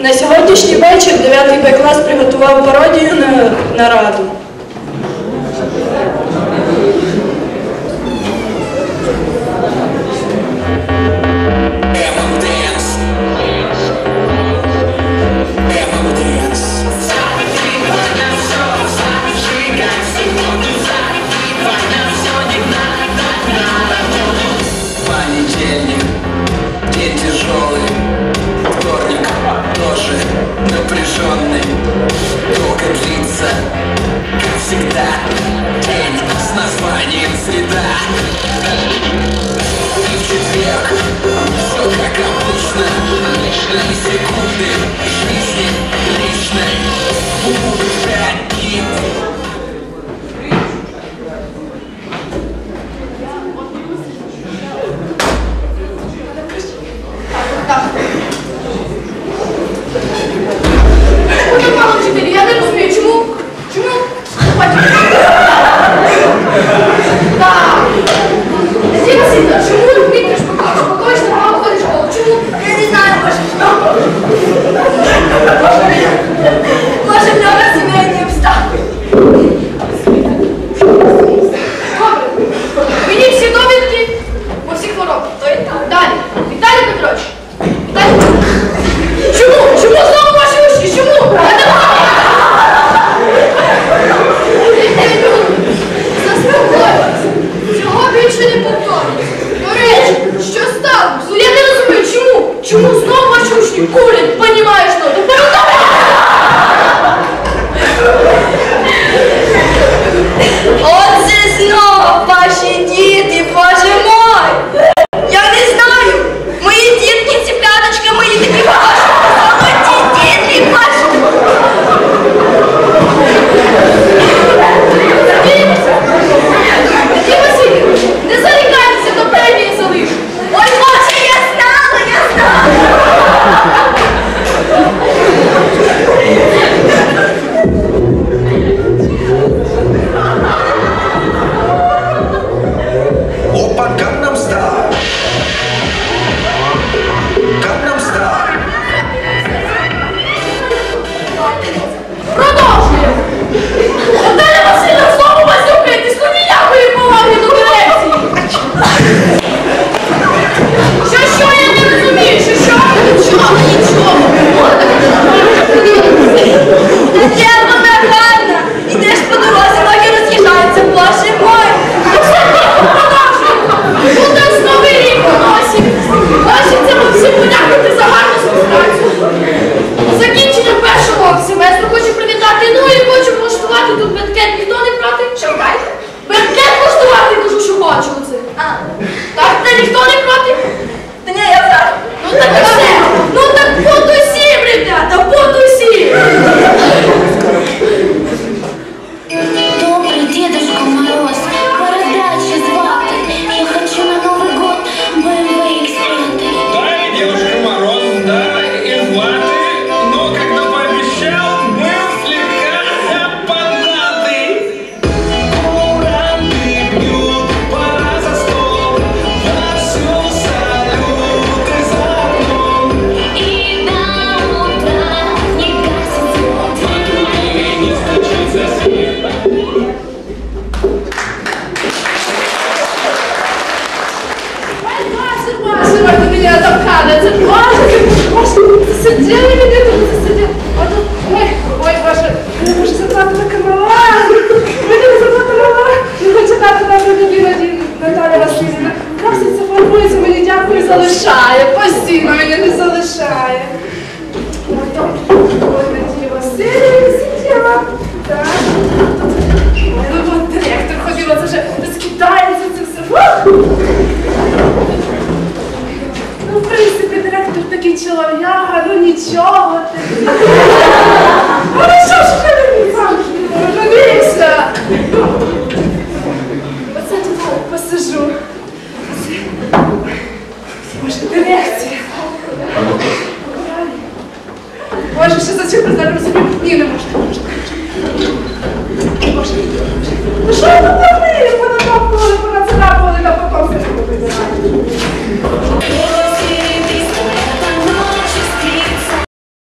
На сьогоднішній вечір 9 Б клас приготував пародію на, на раду. длится, как всегда День с названием среда И в четверг все как обычно. Лишь секунды. шли снова чушь не курит, понимаешь, что? сиділи, коли це сиділи. А тут, ой, ой, боже, не можу зарплата така мала. Мені зарплата мала. Не хоче дати нам іноді Наталя Васильівна. Проситься, формується, мені дякую, залишає. Постійно мене не залишає. Боже, дирекція. Боже, що за цю зараз розумію? Ні, не можна. Боже, ну що?